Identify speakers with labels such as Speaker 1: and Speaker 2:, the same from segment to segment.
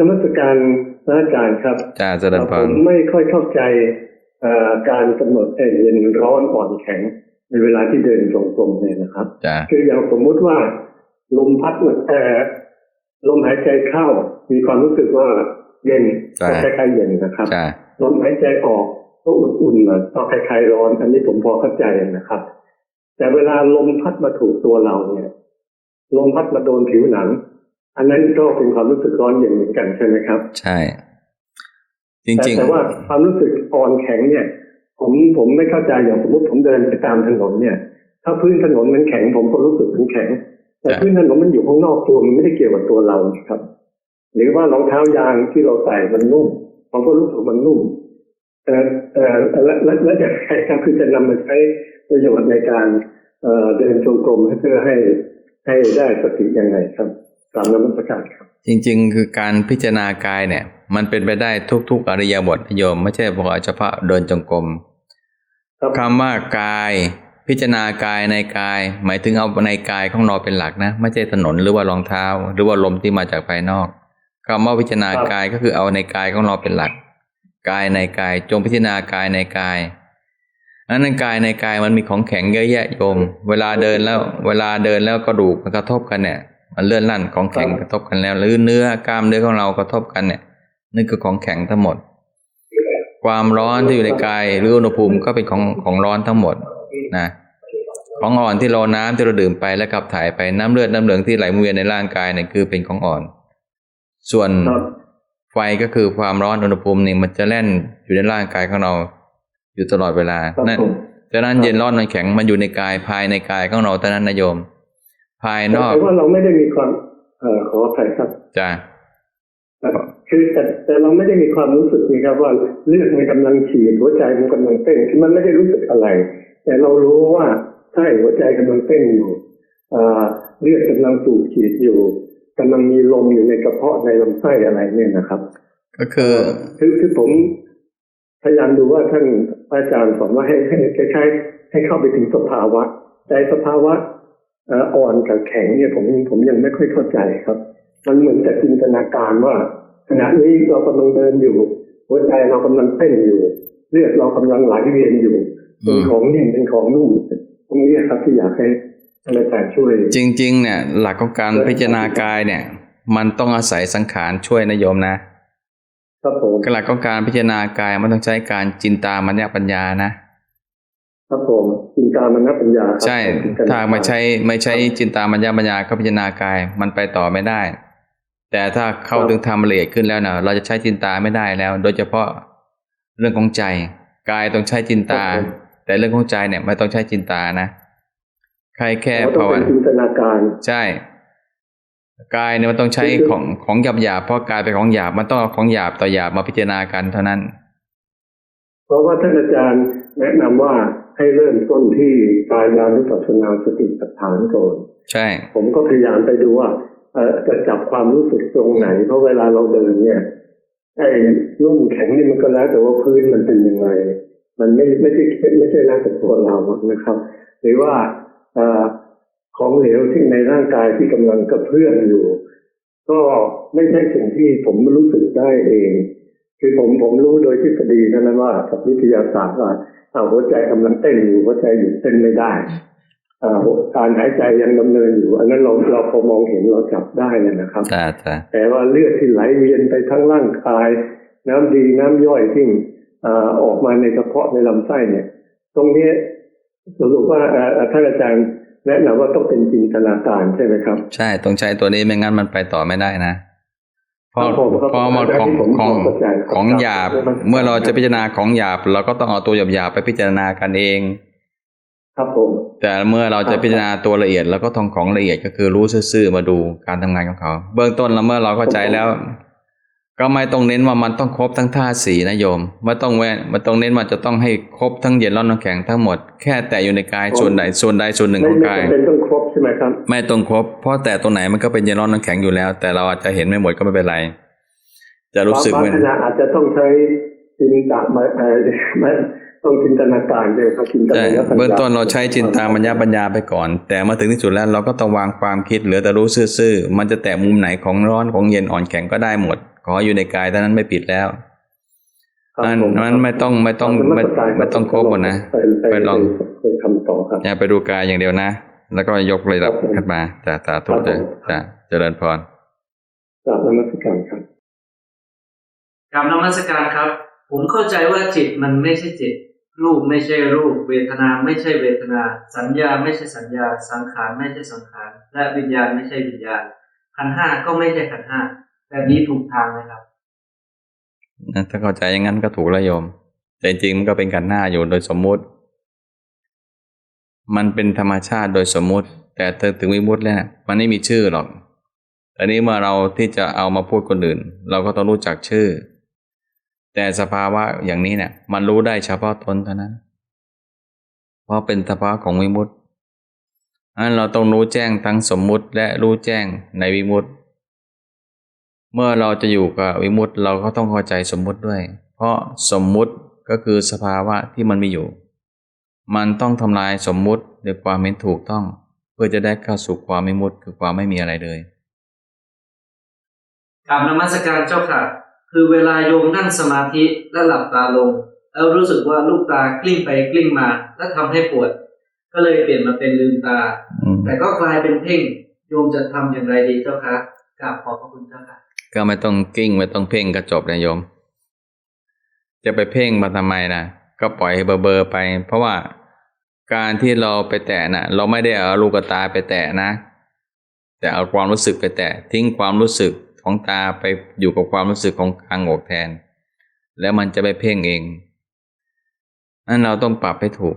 Speaker 1: นมัสการพระอาจารย์ครับ
Speaker 2: จ้าเจริญพ
Speaker 1: ผ
Speaker 2: ร
Speaker 1: มไม่ค่อยเข้าใจเอ่อการกำหนดเอ่อเย็นร้อนอ่อนแข็ง ในเวลาที่เดินจงกรมเนี่ยนะครับ
Speaker 2: จ้า
Speaker 1: คืออย่างสมมุติว่า ลมพัดมันเอ่อลมหายใจเข้า มีความรู้สึกว่าเย็นก็คล้ายๆเย็นนะครับ
Speaker 2: จ้า
Speaker 1: ลมหายใจออกก็อุ่นๆหน่อยก็คล้ายๆร้อน อันนี้ผมพอเข้าใจนะครับ แต่เวลาลมพัดมาถูกตัวเราเนี่ย ลมพัดมาโดนผิวหนัง อันนั้นก็เป็นความรู้สึกร้อนเย็นเหมือนกันใช่ไหมครับ
Speaker 2: ใช่จ
Speaker 1: แต่
Speaker 2: ริง
Speaker 1: แต่ว่าความรู้สึกอ่อนแข็งเนี่ย ผมผมไม่เข้าใจอย่างสมมติผมเดินไปตามถนนเนี่ย ถ้าพื้นถนนมันแข็ง ผมก็รู้สึกมันแข็ง แต่พื้นถนนมันอยู่ข้างนอกตัวมันไม่ได้เกี่ยวกับตัวเราครับ หรือว่ารองเท้ายางที่เราใส่มันนุ่มผมก็รู้สึกมันนุ่มเออเออและและและจะใช้ครับคือจะนำมาใช้ประโยชน์ในการเอ่อเดินจงกรมให้เพื่อให้ให้ได้สติยังไงครับ ตามนมัสการครับ
Speaker 2: ๆจริง ๆ คือการพิจารณากายเนี่ย มันเป็นไปได้ทุก ๆ อริยบทนะโยม ไม่ใช่เฉพาะเดินจงกรม
Speaker 1: ครับ
Speaker 2: คำว่ากายพิจารณากายในกาย หมายถึงเอาในกายของเราเป็นหลักนะ ไม่ใช่ถนนหรือว่ารองเท้า หรือว่าลมที่มาจากภายนอกคำว่าพิจารณากายก็คือเอาในกายของเราเป็นหลัก กายในกายจงพิจารณากายในกายอันนั้นกายในกายมันมีของแข็งเยอะแยะโยม เวลาเดินแล้ว เวลาเดินแล้วกระดูกมันกระทบกันเนี่ย มันเลื่อนลั่นของแข็งกระทบกันแล้ว หรือเนื้อกล้ามเนื้อของเรากระทบกันเนี่ยนั่นคือของแข็งทั้งหมด ความร้อนที่อยู่ในกายหรืออุณหภูมิก็เป็นของของร้อนทั้งหมดนะของอ่อนที่เราน้ำที่เราดื่มไปแล้วขับถ่ายไปน้ำเลือดน้ำเหลืองที่ไหลเวียนในร่างกายเนี่ยคือเป็นของอ่อน ส่วน
Speaker 1: ครับ
Speaker 2: ไฟก็คือความร้อนอุณหภูมินี่มันจะแล่นอยู่ในร่างกายของเราอยู่ตลอดเวลา
Speaker 1: ครับ
Speaker 2: นั่น
Speaker 1: ผม
Speaker 2: ฉะนั้นเย็นร้อนมันแข็งมันอยู่ในกายภายในกายของเราเท่านั้นนะโยม ภายนอก
Speaker 1: แต่ว่าเราไม่ได้มีความเอ่อขออภัยครับ
Speaker 2: จ้ะ
Speaker 1: คือแต่แต่เราไม่ได้มีความรู้สึกนี่ครับว่าเลือดมันกำลังฉีดหัวใจมันกำลังเต้นคือมันไม่ได้รู้สึกอะไร แต่เรารู้ว่าใช่หัวใจกำลังเต้นอยู่อ่าเลือดกำลังสูบฉีดอยู่กำลังมีลมอยู่ในกระเพาะในลำไส้อะไรเนี่ยนะครับ
Speaker 2: ก็คือ
Speaker 1: คือคือผมพยายามดูว่าท่านอาจารย์สอนว่าให้ให้คล้ายๆให้เข้าไปถึงสภาวะแต่สภาวะเอ่ออ่อนกับแข็งเนี่ยผมผมยังไม่ค่อยเข้าใจครับ มันเหมือนจะจินตนาการว่าขณะนี้เรากำลังเดินอยู่ หัวใจเรากำลังเต้นอยู่ เลือดเรากำลังไหลเวียนอยู่เป็นของนิ่มเป็นของนุ่มตรงนี้ครับที่อยากให้ท่านอาจารย์ช่วย
Speaker 2: จริง ๆ เนี่ย หลักของการพิจารณากายเนี่ย มันต้องอาศัยสังขารช่วยนะโยมนะครับ
Speaker 1: ผม
Speaker 2: หลักของการพิจารณากายมันต้องใช้การจินตามัญญปัญญานะ
Speaker 1: ครับผมจินตามนปัญญาครับ
Speaker 2: ใช่
Speaker 1: จินตน
Speaker 2: ถ้าไม่ใช้ไม่ใช้จินตามัญญปัญญาก็พิจารณากาย มันไปต่อไม่ได้ แต่ถ้าเข้าถึงธรรมละเอียดขึ้นแล้วนะเราจะใช้จินตาไม่ได้แล้ว โดยเฉพาะเรื่องของใจ กายต้องใช้จินตา แต่เรื่องของใจเนี่ยไม่ต้องใช้จินตานะใครแค่
Speaker 1: อ๋อต้อ
Speaker 2: ภางว
Speaker 1: เป็น
Speaker 2: นา
Speaker 1: จินตนาการ
Speaker 2: ใช่กายเนี่ยมันต้องใช้
Speaker 1: คือ
Speaker 2: ของของหยาบหยาบๆเพราะกายเป็นของหยาบมันต้องเอาของหยาบต่อหยาบมาพิจารณากันเท่านั้น
Speaker 1: เพราะว่าท่านอาจารย์แนะนำว่า ให้เริ่มต้นที่กายานุปัสสนาสติปัฏฐานก่อน
Speaker 2: ใช่
Speaker 1: ผมก็พยายามไปดูว่าเอ่อจะจับความรู้สึกตรงไหน เพราะเวลาเราเดินเนี่ยไอ้นุ่มแข็งนี่มันก็แล้ว แต่ว่าพื้นมันเป็นยังไง มันไม่ไม่ใช่ไม่ใช่แล้วแต่ตัวเรานะครับ หรือว่าเอ่อของเหลวที่ในร่างกายที่กำลังกระเพื่อมอยู่ ก็ไม่ใช่สิ่งที่ผมรู้สึกได้เอง คือผมผมรู้โดยทฤษฎีเท่านั้นว่ากับวิทยาศาสตร์ว่าอ่า หัวใจกำลังเต้นอยู่หัวใจหยุดเต้นไม่ได้อ่าการหายใจยังดำเนินอยู่ อันนั้นเราเราพอมองเห็นเราจับได้เลยนะครับ
Speaker 2: จ้าจ้า
Speaker 1: แต่ว่าเลือดที่ไหลเวียนไปทั้งร่างกาย น้ำดีน้ำย่อยที่อ่าออกมาในกระเพาะในลำไส้เนี่ย ตรงนี้สรุปว่าอ่าอ่าท่านอาจารย์แนะนำว่าต้องเป็นจินตนาการใช่ไหมครับ
Speaker 2: ใช่ต้องใช้ตัวนี้ไม่งั้นมันไปต่อไม่ได้นะเพราะ
Speaker 1: ครับผมครับ
Speaker 2: เพราะมันของ
Speaker 1: ผม
Speaker 2: ของ
Speaker 1: เข้าใจครับ
Speaker 2: ของหยาบ
Speaker 1: ครับ
Speaker 2: เมื่อเราจะพิจารณาของหยาบ เราก็ต้องเอาตัวหยาบหยาบๆไปพิจารณากันเอง
Speaker 1: ครับผม
Speaker 2: แต่เมื่อเราจะพิจารณาตัวละเอียดเราก็ต้องของละเอียดก็คือรู้ซื่อๆมาดูการทำงานของเขา เบื้องต้นแล้วเมื่อเราเข้าใจแล้ว ก็ไม่ต้องเน้นว่ามันต้องครบทั้งท่าสีนะโยมไม่ต้องแวะไม่ต้องเน้นว่าจะต้องให้ครบทั้งเย็นร้อนน้ำแข็งทั้งหมดแค่แต่อยู่ในกายส่วนใดส่วนใดส่วนหนึ่ง
Speaker 1: ไม่
Speaker 2: ของ
Speaker 1: ไม่
Speaker 2: กาย
Speaker 1: จำเป็นต้องครบใช่ไหมครับ
Speaker 2: ไม่ต้องครบเพราะแต่ตรงไหนมันก็เป็นเย็นร้อนน้ำแข็งอยู่แล้ว แต่เราอาจจะเห็นไม่หมดก็ไม่เป็นไร จะรู้สึก
Speaker 1: บาง
Speaker 2: เหมือน
Speaker 1: ขณะอาจจะต้องใช้จินตามาเอ่อไม่ต้องจินตนาการด้วยครับจินต
Speaker 2: ใช่
Speaker 1: นาการ
Speaker 2: เบื้องต้นเราใช้จินตามัญญาปัญญาไปก่อน แต่มาถึงที่สุดแล้วเราก็ต้องวางความคิดเหลือแต่รู้ซื่อๆมันจะแตะมุมไหนของร้อนของเย็นอ่อนแข็งก็ได้หมด ขออยู่ในกายเท่านั้นไม่ผิดแล้ว
Speaker 1: ครับ
Speaker 2: มัน
Speaker 1: ผ
Speaker 2: มันไม่ต้องไม่ต้อง
Speaker 1: ขบคุณ
Speaker 2: ไม่า
Speaker 1: กครับ
Speaker 2: ไม่ต้องครบหมดนะ
Speaker 1: ไปไป
Speaker 2: ไปลอง
Speaker 1: ไปทำต่อครับ
Speaker 2: อย่าไปดูกายอย่างเดียวนะ แล้วก็ยกระดับ
Speaker 1: ครับผม
Speaker 2: ขึ้นมาจะสาธุ
Speaker 1: ครับผม
Speaker 2: จะจะเจริญพร
Speaker 1: กราบนมัสการครับ
Speaker 3: กรรมนมัสการครับ ผมเข้าใจว่าจิตมันไม่ใช่จิต รูปไม่ใช่รูป เวทนาไม่ใช่เวทนา สัญญาไม่ใช่สัญญา สังขารไม่ใช่สังขาร และวิญญาณไม่ใช่วิญญาณขันธ์ห้าก็ไม่ใช่ขันธ์ห้า แบบนี้ถูกทางไหมครับ
Speaker 2: ถ้าเข้าใจอย่างนั้นก็ถูกแล้วโยม แต่จริงมันก็เป็นกันหน้าอยู่โดยสมมุติ มันเป็นธรรมชาติโดยสมมุติ แต่ถึงวิมุติแล้วนะมันไม่มีชื่อหรอกแต่นี้เมื่อเราที่จะเอามาพูดคนอื่น เราก็ต้องรู้จักชื่อ แต่สภาวะอย่างนี้เนี่ยมันรู้ได้เฉพาะตนเท่านั้น เพราะเป็นสภาวะของวิมุตติอันเราต้องรู้แจ้งทั้งสมมุติและรู้แจ้งในวิมุตติ เมื่อเราจะอยู่กับวิมุตติเราก็ต้องเข้าใจสมมุติด้วย เพราะสมมุติก็คือสภาวะที่มันมีอยู่ มันต้องทำลายสมมุติด้วยความเห็นถูกต้อง เพื่อจะได้เข้าสู่ความวิมุตติคือความไม่มีอะไรเลย
Speaker 3: กรรมนมัสการเจ้าค่ะ คือเวลาโยมนั่งสมาธิและหลับตาลง แล้วรู้สึกว่าลูกตากลิ้งไปกลิ้งมา และทำให้ปวด ก็เลยเปลี่ยนมาเป็นลืมตา
Speaker 2: อืม
Speaker 3: แต่ก็กลายเป็นเพ่งโยมจะทำอย่างไรดีเจ้าคะกราบขอบพระคุณเจ้าค่ะ
Speaker 2: ก็ไม่ต้องกิ้งไม่ต้องเพ่งก็จบนะโยม จะไปเพ่งมาทำไมนะก็ปล่อยให้เบอร์เบอร์ไป เพราะว่าการที่เราไปแตะนะเราไม่ได้เอาลูกตาไปแตะนะ แต่เอาความรู้สึกไปแตะทิ้งความรู้สึกของตาไปอยู่กับความรู้สึกของกลางอกแทน แล้วมันจะไปเพ่งเองนั่นเราต้องปรับให้ถูก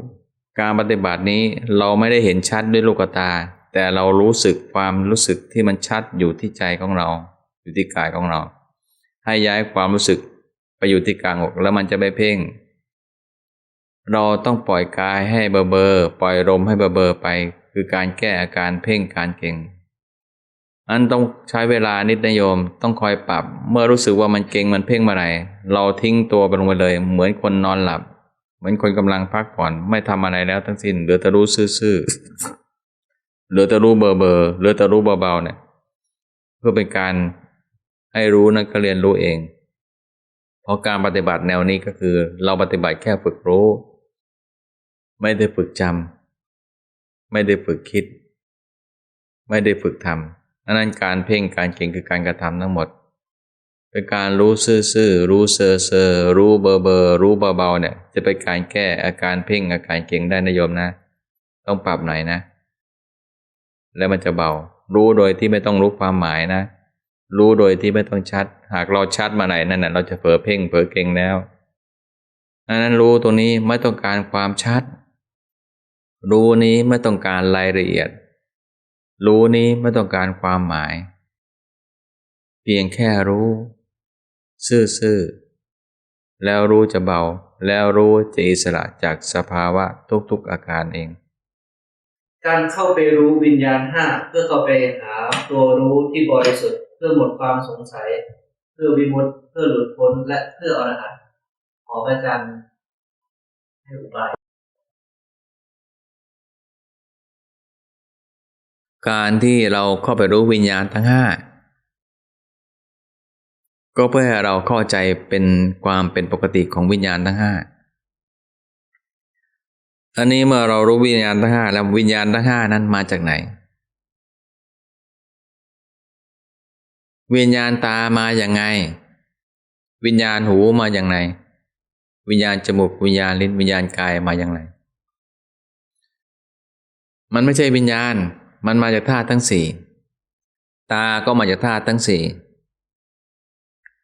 Speaker 2: การปฏิบัตินี้เราไม่ได้เห็นชัดด้วยลูกตา แต่เรารู้สึกความรู้สึกที่มันชัดอยู่ที่ใจของเรา อยู่ที่กายของเรา ให้ย้ายความรู้สึกไปอยู่ที่กลางอกแล้วมันจะไม่เพ่ง เราต้องปล่อยกายให้เบอเบอร์ปล่อยลมให้เบอเบอร์ไป คือการแก้อาการเพ่งการเก่งอันต้องใช้เวลานิดนะโยมต้องคอยปรับ เมื่อรู้สึกว่ามันเก่งมันเพ่งเมื่อไหร่เราทิ้งตัวไปลงไปเลย เหมือนคนนอนหลับ เหมือนคนกำลังพักผ่อนไม่ทำอะไรแล้วทั้งสิ้นเหลือแต่รู้ซื่อๆเหลือแต่รู้เบอร์เบอร์เหลือแต่รู้เบาๆเนี่ย เพื่อเป็นการ ให้รู้นั่นก็เรียนรู้เอง เพราะการปฏิบัติแนวนี้ก็คือ เราปฏิบัติแค่ฝึกรู้ ไม่ได้ฝึกจำไม่ได้ฝึกคิด ไม่ได้ฝึกทำนั้นการเพ่งการเก่งคือการกระทำทั้งหมดเป็นการรู้ซื่อๆ รู้เซอเซอร์รู้เบอร์เบอร์รู้เบาๆเนี่ย จะเป็นการแก้อาการเพ่งอาการเก่งได้นะโยมนะ ต้องปรับหน่อยนะ แล้วมันจะเบา รู้โดยที่ไม่ต้องรู้ความหมายนะ รู้โดยที่ไม่ต้องชัด หากเราชัดมาไหนนั่นน่ะเราจะเผลอเพ่งเผลอเก่งแล้วดังนั้นรู้ตรงนี้ไม่ต้องการความชัด รู้นี้ไม่ต้องการรายละเอียด รู้นี้ไม่ต้องการความหมาย เพียงแค่รู้ ซื่อๆแล้วรู้จะเบา แล้วรู้จะอิสระจากสภาวะทุกๆอาการเอง
Speaker 3: การเข้าไปรู้วิญญาณห้าเพื่อเข้าไปหาตัวรู้ที่บริสุทธิ์ พื่อหมดความสงสัย เพื่อวิมุตติเพื่อหลุดพ้นและเพื่ออรหัตขอพระอาจารย์ให้อุบาย
Speaker 2: การที่เราเข้าไปรู้วิญญาณทั้งห้าก็เพื่อให้เราเข้าใจเป็นความเป็นปกติของวิญญาณทั้งห้าอันนี้เมื่อเรารู้วิญญาณทั้งห้าแล้ววิญญาณทั้งห้านั้นมาจากไหน วิญญาณตามาอย่างไง วิญญาณหูมาอย่างไรวิญญาณจมูกวิญญาณลิ้นวิญญาณกายมาอย่างไร มันไม่ใช่วิญญาณ มันมาจากธาตุทั้งสี่ตาก็มาจากธาตุทั้งสี่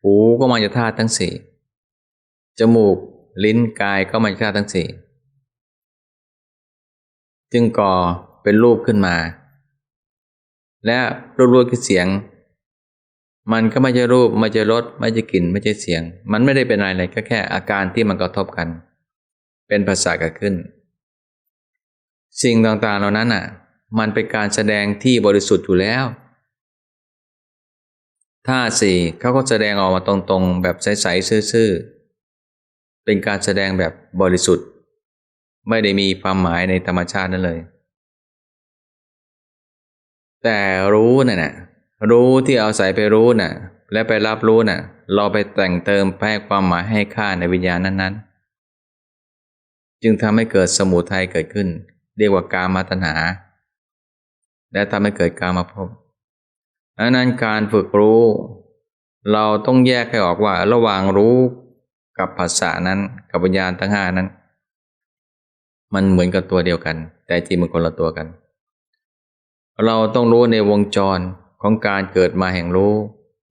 Speaker 2: หูก็มาจากธาตุทั้งสี่จมูกลิ้นกายก็มาจากธาตุทั้งสี่จึงก่อเป็นรูปขึ้นมา และรูปรูปคือเสียง มันก็ไม่ใช่รูปไม่ใช่รสไม่ใช่กลิ่นไม่ใช่เสียง มันไม่ได้เป็นอะไรเลยก็แค่อาการที่มันกระทบกัน เป็นภาษาเกิดขึ้น สิ่งต่างๆเหล่านั้นอะ มันเป็นการแสดงที่บริสุทธิ์อยู่แล้วท่าสี่เขาก็แสดงออกมาตรงๆ แบบใสๆซื่อๆเป็นการแสดงแบบบริสุทธิ์ ไม่ได้มีความหมายในธรรมชาตินั่นเลย แต่รู้น่ะนะ รู้ที่เอาใส่ไปรู้น่ะ และไปรับรู้น่ะ เราไปแต่งเติมแปลความหมายให้ค่าในวิญญาณนั้นๆ จึงทำให้เกิดสมุทัยเกิดขึ้น เรียกว่ากามาตัณหา และทำให้เกิดกามาภพดังนั้นการฝึกรู้ เราต้องแยกให้ออกว่าระหว่างรู้กับภาษานั้นกับวิญญาณทั้งห้านั้น มันเหมือนกับตัวเดียวกัน แต่จริงมันคนละตัวกัน เราต้องรู้ในวงจร ของการเกิดมาแห่งรู้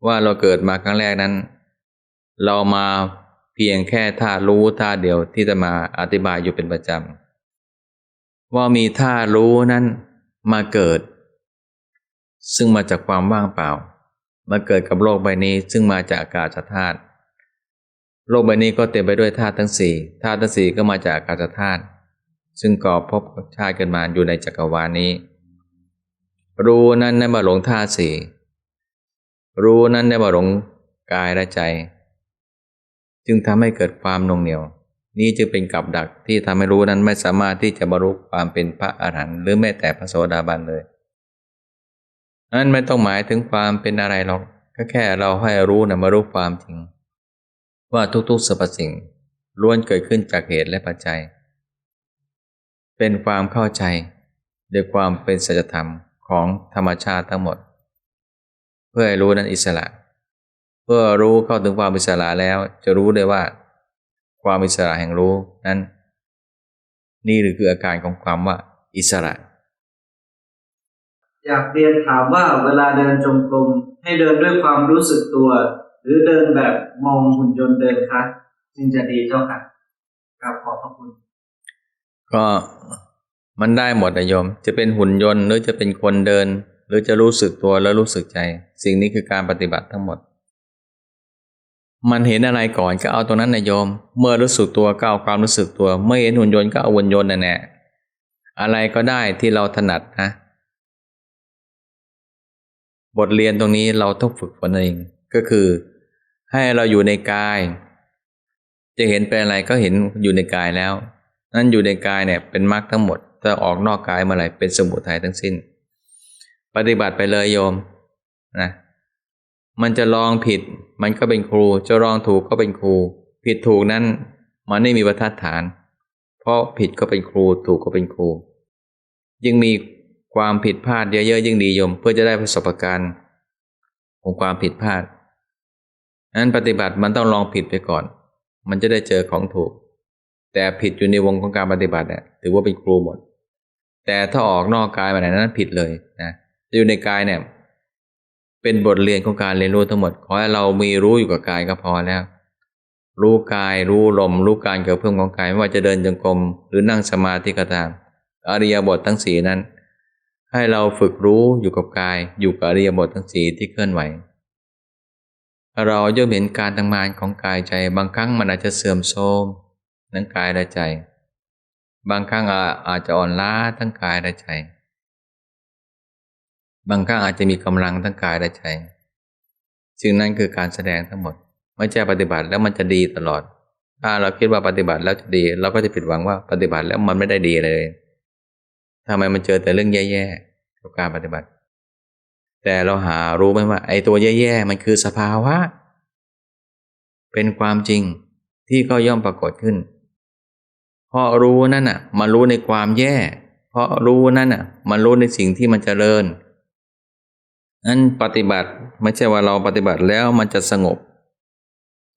Speaker 2: ว่าเราเกิดมาครั้งแรกนั้น เรามาเพียงแค่ท่ารู้ท่าเดียวที่จะมาอธิบายอยู่เป็นประจำว่ามีท่ารู้นั้นมาเกิด ซึ่งมาจากความว่างเปล่า มาเกิดกับโลกใบนี้ซึ่งมาจากอากาศธาตุโลกใบนี้ก็เต็มไปด้วยธาตุทั้งสี่ธาตุทั้งสี่ก็มาจากอากาศธาตุซึ่งก่อภพชาติกันมาอยู่ในจักรวาลนี้ รู้นั้นได้มาหลงธาตุสี่รู้นั้นได้มาหลงกายและใจ จึงทำให้เกิดความนงเหนียว นี้จึงเป็นกับดักที่ทำให้รู้นั้นไม่สามารถที่จะบรรลุความเป็นพระอรหันต์หรือแม้แต่พระโสดาบันเลยนั่นไม่ต้องหมายถึงความเป็นอะไรหรอกก็แค่เราให้รู้นะมารู้ความจริง ว่าทุกๆสรรพสิ่งล้วนเกิดขึ้นจากเหตุและปัจจัย เป็นความเข้าใจด้วยความเป็นสัจธรรม ของธรรมชาติทั้งหมด เพื่อให้รู้นั้นอิสระ เพื่อรู้เข้าถึงความอิสระแล้วจะรู้ได้ว่า ความอิสระแห่งรู้นั้น นี่หรือคืออาการของความว่าอิสระ
Speaker 3: อยากเรียนถามว่าเวลาเดินจงกรมให้เดินด้วยความรู้สึกตัว หรือเดินแบบมองหุ่นยนต์เดินคะจึงจะดีเจ้าค่ะกราบขอบพระคุณ
Speaker 2: ก็ มันได้หมดนะโยม จะเป็นหุ่นยนต์หรือจะเป็นคนเดิน หรือจะรู้สึกตัวแล้วรู้สึกใจ สิ่งนี้คือการปฏิบัติทั้งหมด มันเห็นอะไรก่อนก็เอาตรงนั้นนะโยม เมื่อรู้สึกตัวก็เอาความรู้สึกตัว เมื่อเห็นหุ่นยนต์ก็เอาหุ่นยนต์นั่นแหละอะไรก็ได้ที่เราถนัดนะบทเรียนตรงนี้เราต้องฝึกฝนเองก็คือ ให้เราอยู่ในกาย จะเห็นเป็นอะไรก็เห็นอยู่ในกายแล้ว นั่นอยู่ในกายเนี่ยเป็นมรรคทั้งหมด ถ้าออกนอกกายเมื่อไหร่เป็นสมุทัยทั้งสิ้น ปฏิบัติไปเลยโยมนะมันจะลองผิด มันก็เป็นครู จะลองถูกก็เป็นครู ผิดถูกนั้นมันไม่มีบรรทัดฐาน เพราะผิดก็เป็นครูถูกก็เป็นครู ยิ่งมีความผิดพลาดเยอะๆยิ่งดีโยม เพื่อจะได้ประสบการณ์ของความผิดพลาดนั้นปฏิบัติมันต้องลองผิดไปก่อน มันจะได้เจอของถูก แต่ผิดอยู่ในวงของการปฏิบัติเนี่ยถือว่าเป็นครูหมด แต่ถ้าออกนอกกายมาไหนนั้นผิดเลยนะจะอยู่ในกายเนี่ย เป็นบทเรียนของการเรียนรู้ทั้งหมด ขอให้เรามีรู้อยู่กับกายก็พอแล้ว รู้กายรู้ลม รู้การเกิดเพิ่มของกาย ไม่ว่าจะเดินจงกรมหรือนั่งสมาธิก็ตาม อริยบททั้งสีนั้น ให้เราฝึกรู้อยู่กับกาย อยู่กับอริยบททั้งสีที่เคลื่อนไหวเราย่อมเห็นการทำงานของกายใจบางครั้งมันอาจจะเสื่อมโทรมทั้งกายและใจ บางครั้งอาจจะอ่อนล้าทั้งกายและใจ บางครั้งอาจจะมีกำลังทั้งกายและใจซึ่งนั่นคือการแสดงทั้งหมด ไม่ใช่ปฏิบัติแล้วมันจะดีตลอด ถ้าเราคิดว่าปฏิบัติแล้วจะดี เราก็จะผิดหวังว่าปฏิบัติแล้วมันไม่ได้ดีเลยทำไมมันเจอแต่เรื่องแย่ๆกับการปฏิบัติ แต่เราหารู้ไหมว่า ไอ้ตัวแย่ๆมันคือสภาวะ เป็นความจริงที่ก็ย่อมปรากฏขึ้น เพราะรู้นั่นน่ะมารู้ในความแย่ เพราะรู้นั่นน่ะมารู้ในสิ่งที่มันเจริญนั้นปฏิบัติไม่ใช่ว่าเราปฏิบัติแล้วมันจะสงบ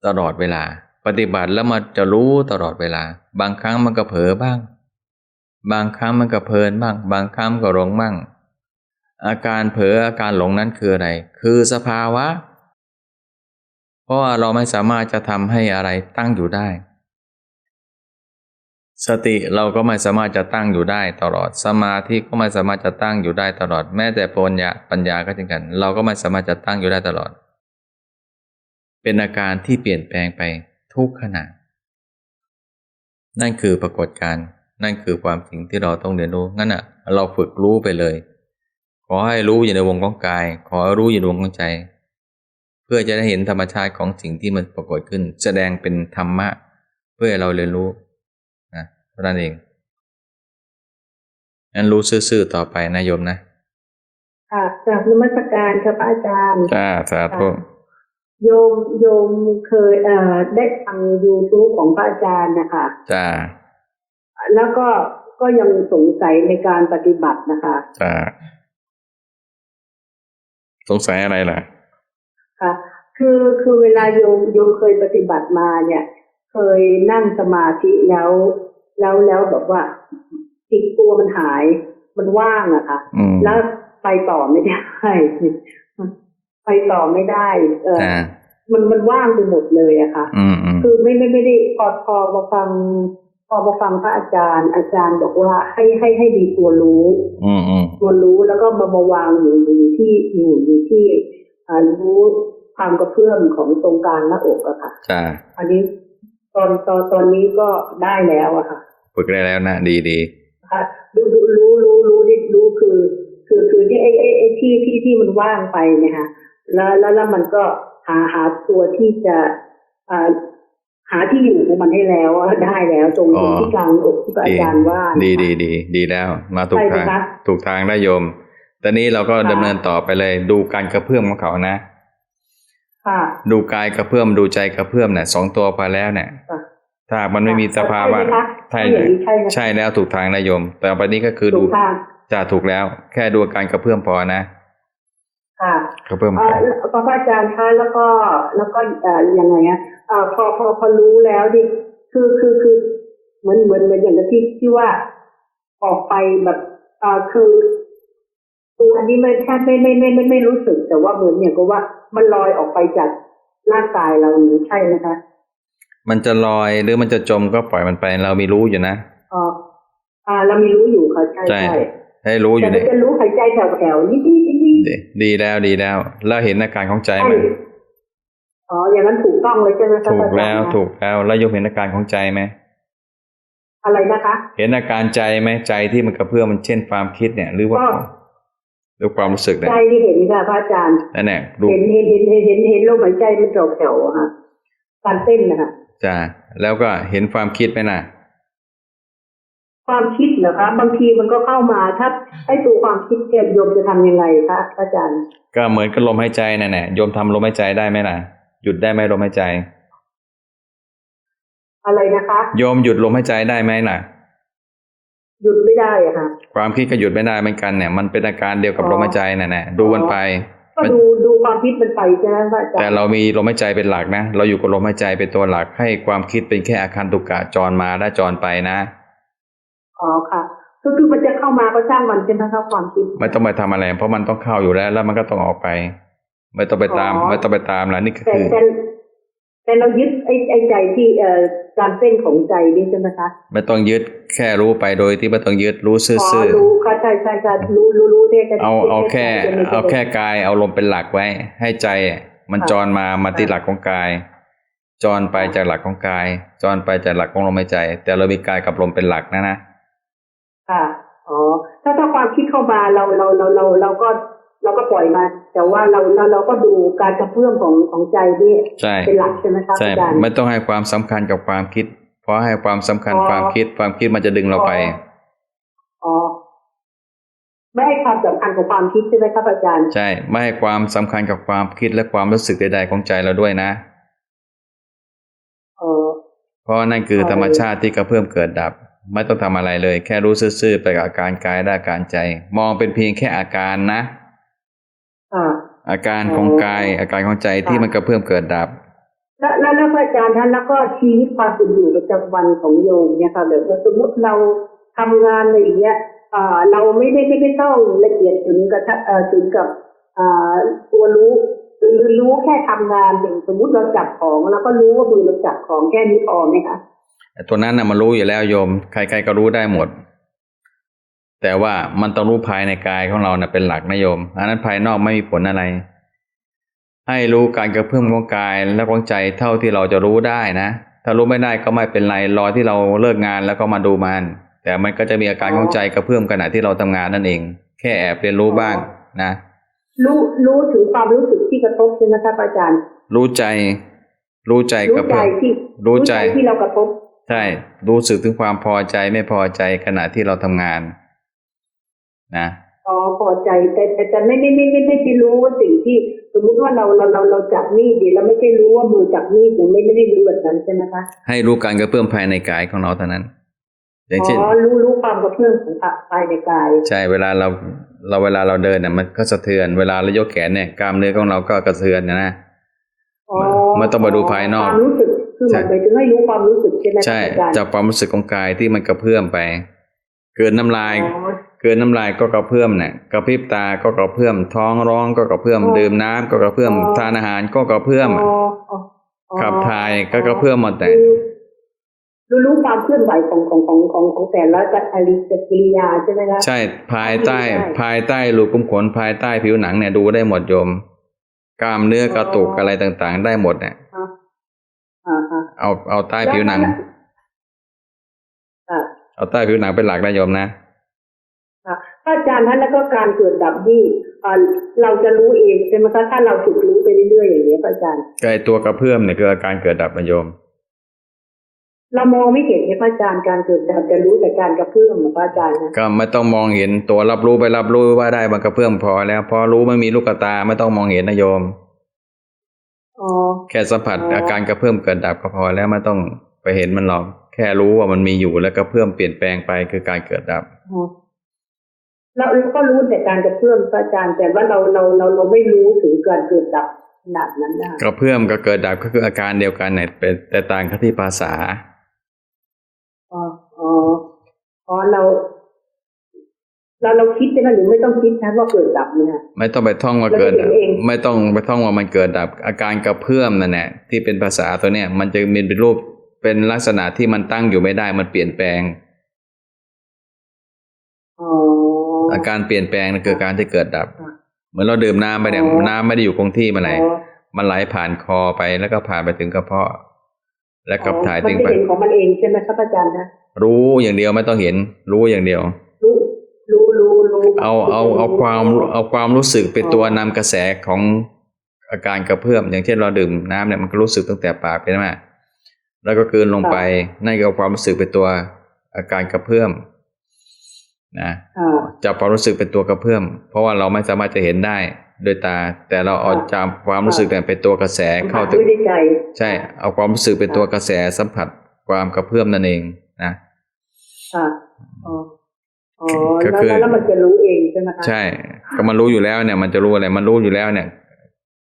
Speaker 2: ตลอดเวลา ปฏิบัติแล้วมันจะรู้ตลอดเวลา บางครั้งมันก็เผลอบ้าง บางครั้งมันก็เพลินบ้าง บางครั้งก็หลงบ้าง อาการเผลออาการหลงนั้นคืออะไร คือสภาวะ เพราะว่าเราไม่สามารถจะทำให้อะไรตั้งอยู่ได้ สติเราก็ไม่สามารถจะตั้งอยู่ได้ตลอด สมาธิก็ไม่สามารถจะตั้งอยู่ได้ตลอด แม้แต่ปัญญาปัญญาก็เช่นกัน เราก็ไม่สามารถจะตั้งอยู่ได้ตลอด เป็นอาการที่เปลี่ยนแปลงไปทุกขณะ นั่นคือปรากฏการณ์นั่นคือความจริงที่เราต้องเรียนรู้งั้นอะ เราฝึกรู้ไปเลย ขอให้รู้อยู่ในวงของกาย ขอรู้อยู่ในวงของใจ เพื่อจะได้เห็นธรรมชาติของสิ่งที่มันปรากฏขึ้น แสดงเป็นธรรมะ เพื่อเราเรียนรู้านั้นเองงั้นรู้ซื่อๆต่อไปนะโยมนะ
Speaker 4: ค่ะกราบนมัสการครับอาจารย์
Speaker 2: จ้าสาธุ
Speaker 4: โยมโยมเคยเอ่อได้ฟัง YouTube ของพระอาจารย์นะคะ
Speaker 2: จ้า
Speaker 4: แล้วก็ก็ยังสงสัยในการปฏิบัตินะคะ
Speaker 2: จ้าสงสัยอะไรล่ะ
Speaker 4: ค่ะ คือคือเวลาโยมโยมเคยปฏิบัติมาเนี่ย เคยนั่งสมาธิแล้ว แล้วแล้วแบบว่าจิตตัวมันหายมันว่างอะค่ะ
Speaker 2: อืม
Speaker 4: แล้วไปต่อไม่ได้ไปต่อไม่ได้ เออ
Speaker 2: จ้า
Speaker 4: มันมันว่างไปหมดเลยอะค่ะ
Speaker 2: อืมอืม
Speaker 4: คือไม่ไม่ไม่ได้พอพอมาฟังพอมาฟังพระอาจารย์ อาจารย์บอกว่าให้ให้ให้มีตัวรู้
Speaker 2: อืมอืม
Speaker 4: ตัวรู้แล้วก็มามาวางอยู่อยู่ที่อยู่อยู่ที่อ่ารู้ความกระเพื่อมของตรงกลางหน้าอกอะค่ะ
Speaker 2: จ้า
Speaker 4: อันนี้ ตอนตอนตอนนี้ก็ได้แล้วอะค่ะ
Speaker 2: ฝึกได้แล้วนะดีดี
Speaker 4: ค่ะรู้รู้รู้รู้รู้ที่รู้คือ คือคือที่ไอ้ไอ้ไอ้ที่ที่ที่มันว่างไปเนี่ยค่ะแล้วแล้วแล้วมันก็หาหาตัวที่จะอ่าหาที่อยู่ของมันให้แล้วอะได้แล้วตรงตรงที่กลางอกที่พระอาจารย์ว่านะคะ
Speaker 2: ดีดีดีดีแล้ว มาถูก
Speaker 4: ใช่ไหม
Speaker 2: ทาง
Speaker 4: คะ
Speaker 2: ถูกทางได้โยมตอนนี้เราก็
Speaker 4: ค่ะ
Speaker 2: ดำเนินต่อไปเลยดูการกระเพื่อมของเขานะ
Speaker 4: ค่ะ
Speaker 2: ดูกายกระเพื่อมดูใจกระเพื่อมเนี่ยสองตัวพอแล้วเนี่ย
Speaker 4: ค่ะ
Speaker 2: ถ้ามันไม่มีสภาวะ
Speaker 4: ใช่ไหมคะอย่างนี้ใช่ไหม
Speaker 2: ใช่แล้วถูกทางนะโยม แต่ไปนี้ก็คือ
Speaker 4: ถู
Speaker 2: ดู
Speaker 4: กทาง
Speaker 2: จะถูกแล้ว แค่ดูอาการกระเพื่อมพอนะ
Speaker 4: ค่ะ
Speaker 2: กระเพื่อม
Speaker 4: เอ่อพระอาจารย์คะแล้วก็แล้วก็เอ่อยังไงอะเอ่อพอพอพอรู้แล้วดิคือคือคือเหมือนเหมือนเหมือนอย่างที่ที่ว่าออกไปแบบเอ่อคือตัวอันนี้ไม่แทบไม่ไม่ไม่ไม่ไม่รู้สึกแต่ว่าเหมือนเนี่ยก็ว่า มันลอยออกไปจากร่างกายเรานี้ใช่ไหมคะ
Speaker 2: มันจะลอยหรือมันจะจมก็ปล่อยมันไปเรามีรู้อยู่นะ
Speaker 4: อ๋ออ่า เรามีรู้อยู่ค่ะใช่
Speaker 2: ใช่
Speaker 4: ใช่
Speaker 2: ให้รู้อ
Speaker 4: แต่
Speaker 2: ยู่
Speaker 4: มั
Speaker 2: ใน
Speaker 4: นจะรู้หายใจแถวๆนิดนิดนิดนิด
Speaker 2: ดีดีแล้วดีแล้ว แล้วเห็นอาการของใจไหม
Speaker 4: ใช่อ๋ออย่างนั้นถูกต้องเลยใช่ไหมคะ
Speaker 2: ถูก
Speaker 4: พระอาจารย์
Speaker 2: แล้ว
Speaker 4: คะ
Speaker 2: ถูกแล้วแล้วโยมเห็นอาการของใจไหม
Speaker 4: อะไรนะคะ
Speaker 2: เห็นอาการใจไหมใจที่มันกระเพื่อมมันเช่นความคิดเนี่ย หรือว่า
Speaker 4: ก็
Speaker 2: หรือความรู้สึกเนี่ย
Speaker 4: ใจที่เห็นค่ะพระอาจารย์
Speaker 2: นั่นแหละดู
Speaker 4: เห็นเห็นเห็นเห็นเห็นเห็นลมหายใจมันแถวๆอะค่ะการเต้นนะคะ
Speaker 2: จ้าแล้วก็เห็นความคิดไหมน่ะ
Speaker 4: ความคิดเหรอคะบางทีมันก็เข้ามาถ้าไอ้ตัวความคิดเนี่ยโยมจะทำยังไงคะพระอาจารย์
Speaker 2: ก็เหมือนกับลมหายใจนั่นแหละโยมทำลมหายใจได้ไหมล่ะหยุดได้ไหมลมหายใจ
Speaker 4: อะไรนะคะ
Speaker 2: โยมหยุดลมหายใจได้ไหมล่ะ
Speaker 4: หยุดไม่ได้อะค่ะ
Speaker 2: ความคิดก็หยุดไม่ได้เหมือนกันเนี่ย มันเป็นอาการเดียวกับ
Speaker 4: อ๋อ
Speaker 2: ลมหายใจนั่นแหละดูมันไป
Speaker 4: ก็
Speaker 2: มัน
Speaker 4: ดูดูความคิดมันไปใช่ไหมพระอาจาร
Speaker 2: แต่
Speaker 4: ย์
Speaker 2: เรามีลมหายใจเป็นหลักนะ เราอยู่กับลมหายใจเป็นตัวหลัก ให้ความคิดเป็นแค่อาการตุกกะจรมาและจรไปนะ
Speaker 4: อ๋อค่ะก็คือมันจะเข้ามาก็ช่างมันใช่ไหมคะความคิด
Speaker 2: ไม่ต้องไปทำอะไร เพราะมันต้องเข้าอยู่แล้ว แล้วมันก็ต้องออกไป ไม่ต้องไปตาม
Speaker 4: อ๋อ
Speaker 2: ไม่ต้องไปตามแล้วนี่ก็
Speaker 4: แต่
Speaker 2: คือ
Speaker 4: แต่แต่เรายึดไอ้ไอ้ใจที่เอ่อการเต้นของใจนี่ใช่ไหมคะ
Speaker 2: ไม่ต้องยึด แค่รู้ไปโดยที่ไม่ต้องยึดรู้ซื่
Speaker 4: อ๋อ
Speaker 2: อ
Speaker 4: รู้ค่ะใช่ใช่ใช่รู้รู้รู้ได้กัน
Speaker 2: ๆเอาเอาแค่
Speaker 4: ใจไม่
Speaker 2: เอา
Speaker 4: ได้
Speaker 2: แค่กายเอาลมเป็นหลักไว้ ให้ใจมัน
Speaker 4: ค่ะ
Speaker 2: จรมามาที่
Speaker 4: ค่ะ
Speaker 2: หลักของกาย จรไปจากหลักของกาย จรไปจากหลักของลมหายใจ แต่เรามีกายกับลมเป็นหลักนะนะ
Speaker 4: ค่ะอ๋อถ้าถ้าความคิดเข้ามาเราเราเราเราเราก็เราก็ปล่อยมา แต่ว่าเราเราเราก็ดูการกระเพื่อมของของใจนี่
Speaker 2: ใช่
Speaker 4: เป็นหลักใช่ไหมคะ
Speaker 2: ใช่
Speaker 4: อาจารย์
Speaker 2: ไม่ต้องให้ความสำคัญกับความคิด เพราะให้ความสำคัญ
Speaker 4: อ๋อ
Speaker 2: ความคิดความคิดมันจะดึงเราไป
Speaker 4: อ๋อไม่ให้ความสำคัญกับความคิดใช่ไหมครับอาจารย์
Speaker 2: ใช่ ไม่ให้ความสำคัญกับความคิดและความรู้สึกใดๆของใจเราด้วยนะ
Speaker 4: เออ
Speaker 2: เพราะนั่นคือ
Speaker 4: เอาเลย
Speaker 2: ธรรมชาติที่กระเพื่อมเกิดดับ ไม่ต้องทำอะไรเลย แค่รู้ซื่อๆไปกับอาการกายและอาการใจ มองเป็นเพียงแค่อาการนะ
Speaker 4: ค่ะ
Speaker 2: อาการของ
Speaker 4: อ๋อกา
Speaker 2: ยอาการของใจที่
Speaker 4: ค่ะ
Speaker 2: มันกระเพื่อมเกิดดับ
Speaker 4: แล้วแล้วพระอาจารย์ท่านแล้วก็ชีวิตความเป็นอยู่ประจำวันของโยมเนี่ยค่ะแบบว่าสมมติเราทำงานอะไรอย่างเงี้ยเราไม่ได้ไม่ได้ต้องละเอียดถึงกับถึงกับตัวรู้หรือรู้แค่ทำงานอย่างสมมุติเราจับของ แล้วก็รู้ว่ามือเราจับของแค่นี้พอไหมคะ
Speaker 2: ตัวนั้นนะมันรู้อยู่แล้วโยม ใครๆก็รู้ได้หมด แต่ว่ามันต้องรู้ภายในกายของเรานะ่ะเป็นหลักนะโยมอันนั้นภายนอกไม่มีผลอะไร ให้รู้การกระเพื่อมของกายและของใจเท่าที่เราจะรู้ได้นะ ถ้ารู้ไม่ได้ก็ไม่เป็นไรรอที่เราเลิกงานแล้วก็มาดูมัน แต่มันก็จะมีอาการของใจกระเพื่อมขณะที่เราทำงานนั่นเอง แค่แอบเรียนรู้บ้างนะ
Speaker 4: รู้รู้ถึงความรู้สึกที่กระทบใช่ไหมคะอาจารย์
Speaker 2: รู้ใจ รู้ใจก
Speaker 4: รู้
Speaker 2: ระ
Speaker 4: ใจ
Speaker 2: เพื่อม
Speaker 4: ที่
Speaker 2: รู้ใจ
Speaker 4: ที่เรากระทบ
Speaker 2: ใช่รู้สึกถึงความพอใจไม่พอใจขณะที่เราทำงาน นะ
Speaker 4: อ๋อพอใจแต่แต่แต่ไม่ไม่ไม่ไม่ไม่ได้รู้ว่าสิ่งที่ สมมติว่าเราเราเราเราจับมีดดิเราไม่ใช่รู้ว่ามือจับมีดเนี่ยไม่ไม่ได้รู้แบบนั้นใช่ไหมคะ
Speaker 2: ให้รู้การกระเพื่อมภายในกายของเราเท่านั้นอย่างเช่น
Speaker 4: อ๋อรู้รู้ความกระเพื่อมของภายในกาย
Speaker 2: ใช่เวลาเราเราเวลาเราเดินเนี่ยมันก็สะเทือน เวลาเรายกแขนเนี่ยกล้ามเนื้อของเราก็กระเทือนนะนะ
Speaker 4: อ๋อ
Speaker 2: ไม่ต้องมาดูภายนอก
Speaker 4: ความรู้สึกคือหมายถึงให้รู้ความรู้สึกใช่ไหมคะ
Speaker 2: ใช่
Speaker 4: อาจารย์
Speaker 2: จากความรู้สึกของกายที่มันกระเพื่อมไป เกินน้ำลาย
Speaker 4: อ๋อ
Speaker 2: เกินน้ำลายก็กระเพื่อมเนี่ยกระพริบตาก็กระเพื่อม ท้องร้องก็กระเพื่อม
Speaker 4: อ๋อ
Speaker 2: ดื่มน้ำก็กระเพื่อม
Speaker 4: อ๋อ
Speaker 2: ทานอาหารก็กระเพื่อม
Speaker 4: อ๋ออ๋ออ๋อ
Speaker 2: ขับถ่ายก็กระเพื่อมหมดแต่
Speaker 4: รู้รู้ความเคลื่อนไหวของของของของของแต่ละอริยกิริยาใช่ไหมคะ
Speaker 2: ใช่ภายใต้
Speaker 4: ใช่
Speaker 2: ภายใต้รูขุมขนภายใต้ผิวหนังเนี่ยดูได้หมดโยม กล้ามเนื้อกระตุกอะไรต่างๆ ได้หมดเนี่ย
Speaker 4: อ่าอ่าอ่า
Speaker 2: เอาเอาใต้ผิวหนัง
Speaker 4: อ่า
Speaker 2: เอาใต้ผิวหนังเป็นหลักนะโยมนะ
Speaker 4: ค่ะพระอาจารย์ท่านแล้วก็การเกิดดับนี่เอ่อเราจะรู้เองใช่ไหมคะถ้าเราฝึกรู้ไปเรื่อยๆอย่างนี้ยพระอาจารย์
Speaker 2: ไอตัวกระเพื่อมเนี่ยคืออาการเกิดดับนะโยม
Speaker 4: เรามองไม่เห็นเนี่ยพระอาจารย์การเกิดดับจะรู้แต่การกระเพื่อมของพระอาจารย์นะ
Speaker 2: ก็ไม่ต้องมองเห็นตัวรับรู้ไปรับรู้ว่าได้มันกระเพื่อมพอแล้วพอรู้ไม่มีลูกตาไม่ต้องมองเห็นนะโยม
Speaker 4: อ๋อ
Speaker 2: แค่สัมผัส
Speaker 4: อ๋ออ
Speaker 2: อาการกระเพื่อมเกิดดับก็พอแล้วไม่ต้องไปเห็นมันหรอก แค่รู้ว่ามันมีอยู่แล้วกระเพื่อมเปลี่ยนแปลงไปคือการเกิดดับ
Speaker 4: อ๋อเราเราก็รู้แต่การกระเพื่อมพระอาจารย์แต่ว่าเราเราเราเราไม่รู้ถึงการเกิดดับขนาดนั้นนะ
Speaker 2: กระเพื่อมกับเกิดดับก็คืออาการเดียวกันเนี่ยเป็นแต่ต่างกันที่ภาษา
Speaker 4: อ๋ออ๋ออ๋อเราเราเราคิดใช่ไหมหรือไม่ต้องคิดนะว่าเกิดดับเนี่ย
Speaker 2: ไม่ต้องไปท่องว่าเกิดดับ
Speaker 4: เราจะเห็นเอง
Speaker 2: ไม่ต้องไปท่องว่ามันเกิดดับ อาการกระเพื่อมนั่นแหละที่เป็นภาษาตัวเนี้ยมันจะมีเป็นรูป เป็นลักษณะที่มันตั้งอยู่ไม่ได้มันเปลี่ยนแปลง
Speaker 4: อ๋อ
Speaker 2: อาการเปลี่ยนแปลงนั่นคือการที่เกิดดับ
Speaker 4: ค่ะ
Speaker 2: เหมือนเราดื่มน้ำไปเนี่ย
Speaker 4: อ๋อ
Speaker 2: น้ำไม่ได้อยู่คงที่มาไหน
Speaker 4: อ๋อ
Speaker 2: มันไหลผ่านคอไปแล้วก็ผ่านไปถึงกระเพาะ และขับถ่าย
Speaker 4: มัน
Speaker 2: ถึง
Speaker 4: ไม่
Speaker 2: ไป
Speaker 4: เห็นของมันเองใช่ไหมครับอาจารย์นะ
Speaker 2: รู้อย่างเดียวไม่ต้องเห็น รู้อย่างเดียว
Speaker 4: รู้รู้รู้รู้
Speaker 2: เอาเอาเอาความเอาความรู้สึกเป็นตัวนำกระแสของอาการกระเพื่อมอย่างเช่นเราดื่มน้ำเนี่ยมันก็รู้สึกตั้งแต่ปากใช่ไหม แล้วก็กลืนลงไป นั่นก็เอาความรู้สึกเป็นตัวอาการกระเพื่อมนะ
Speaker 4: อ่า
Speaker 2: จับความรู้สึกเป็นตัวกระเพื่อม เพราะว่าเราไม่สามารถจะเห็นได้โดยตา แต่เราเอา
Speaker 4: ค่ะ
Speaker 2: จำความรู้สึกเนี่ยเป็นตัวกระแส
Speaker 4: สัมผั
Speaker 2: เข้า
Speaker 4: ส
Speaker 2: ถึง
Speaker 4: ด้วยในใจ
Speaker 2: ใช่ เอาความรู้สึกเป็นตัวกระแสสัมผัสความกระเพื่อมนั่นเองนะ
Speaker 4: ค่ะอ๋ออ๋อ
Speaker 2: ก็
Speaker 4: แล้ว
Speaker 2: คือ
Speaker 4: แล้วมันจะรู้เองใช่ไหมคะ
Speaker 2: ใช่ ก็มันรู้อยู่แล้วเนี่ย มันจะรู้อะไร มันรู้อยู่แล้วเนี่ย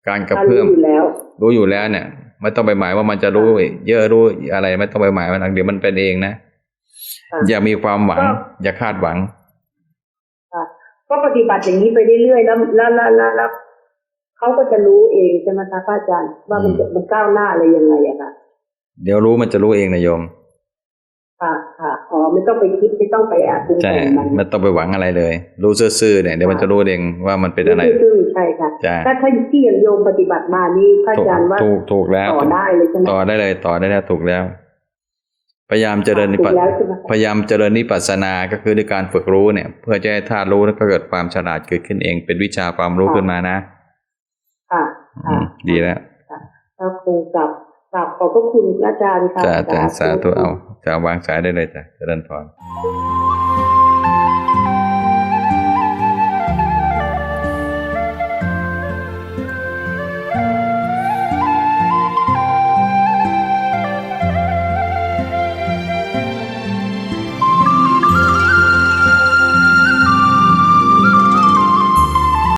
Speaker 2: การกระ
Speaker 4: ถ้า
Speaker 2: เพื่อม
Speaker 4: อยู่แล้ว
Speaker 2: รู้อยู่แล้วเนี่ย ไม่ต้องไปหมายว่ามันจะรู้เยอะรู้อะไรไม่ต้องไปหมายมันเดี๋ยวมันเป็นเองนะ
Speaker 4: ค่ะ
Speaker 2: อย่ามีความหวัง
Speaker 4: ก็
Speaker 2: อย่าคาดหวัง
Speaker 4: ค่ะก็ปฏิบัติอย่างนี้ไปเรื่อยๆแล้วแล้วแล้วแล้วแล้วเขาก็จะรู้เองใช่ไหมคะพระอาจารย์ว่ามันจะมันก้าวหน้าอะไรยังไงอะค่ะ
Speaker 2: เดี๋ยวรู้มันจะรู้เองนะโยม
Speaker 4: ค่ะค่ะอ๋อ ไม่ต้องไปคิดไม่ต้องไปอาปรุง
Speaker 2: ใช่
Speaker 4: แต่งมัน
Speaker 2: ไม่ต้องไปหวังอะไรเลย รู้ซื่อๆเนี่ยเดี๋ยวมันจะรู้เองว่ามันเป็นอะไร
Speaker 4: ซื่อๆใช่ค่ะ
Speaker 2: จ้ะ
Speaker 4: ถ้าถ้าที่อย่างโยมปฏิบัติมานี่พระอาจารย์ว่า
Speaker 2: ถูกถูกแล้ว
Speaker 4: ต่อได้เลยใช่ไหม
Speaker 2: ต่อได้เลยต่อได้แล้วถูกแล้ว พยายามเจริญนิ
Speaker 4: ถู
Speaker 2: พพ
Speaker 4: กแล้วใช่ไหมคะ
Speaker 2: พยายามเจริญนิพพานาก็คือด้วยการฝึกรู้เนี่ย เพื่อจะให้ธาตุรู้แล้วก็เกิดความฉลาดเกิดขึ้นเอง เป็นวิชาความรู้ขึ้นมานะ
Speaker 4: ค่ะ
Speaker 2: อื
Speaker 4: ค่ะ
Speaker 2: มดีแล้ว
Speaker 4: แล้วคงกลับ กลับขอบพระคุณพระอาจารย์ค่ะ
Speaker 2: จ้าจ้าสาธุเอาจะวางสายได้เลยจ้ะเจริญพร